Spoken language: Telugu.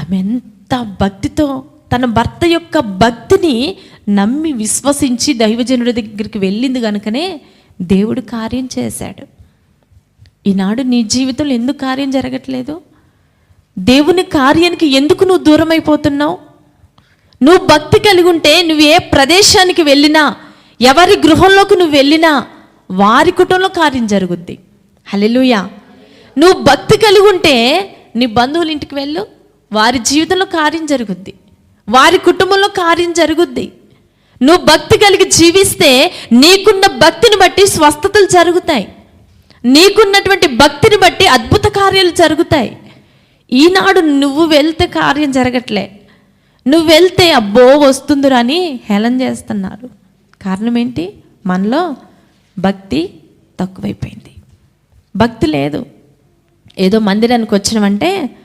ఆమె ఎంత భక్తితో తన భర్త యొక్క భక్తిని నమ్మి విశ్వసించి దైవజనుడి దగ్గరికి వెళ్ళింది కనుకనే దేవుడు కార్యం చేశాడు. ఈనాడు నీ జీవితంలో ఎందుకు కార్యం జరగట్లేదు? దేవుని కార్యానికి ఎందుకు నువ్వు దూరం అయిపోతున్నావు నువ్వు భక్తి కలిగి ఉంటే నువ్వు ఏ ప్రదేశానికి వెళ్ళినా ఎవరి గృహంలోకి నువ్వు వెళ్ళినా వారి కుటుంబంలో కార్యం జరుగుద్ది. హలెలుయా నువ్వు భక్తి కలిగి ఉంటే నీ బంధువుల ఇంటికి వెళ్ళు. వారి జీవితంలో కార్యం జరుగుద్ది. వారి కుటుంబంలో కార్యం జరుగుద్ది. నువ్వు భక్తి కలిగి జీవిస్తే నీకున్న భక్తిని బట్టి స్వస్థతలు జరుగుతాయి. నీకున్నటువంటి భక్తిని బట్టి అద్భుత కార్యాలు జరుగుతాయి. ఈనాడు నువ్వు వెళ్తే కార్యం జరగట్లే. నువ్వు వెళ్తే అబ్బో వస్తుందిరా అని హేళన చేస్తున్నారు. కారణం ఏంటి? మనలో భక్తి తక్కువైపోయింది. భక్తి లేదు. ఏదో మందిరానికి వచ్చినామంటే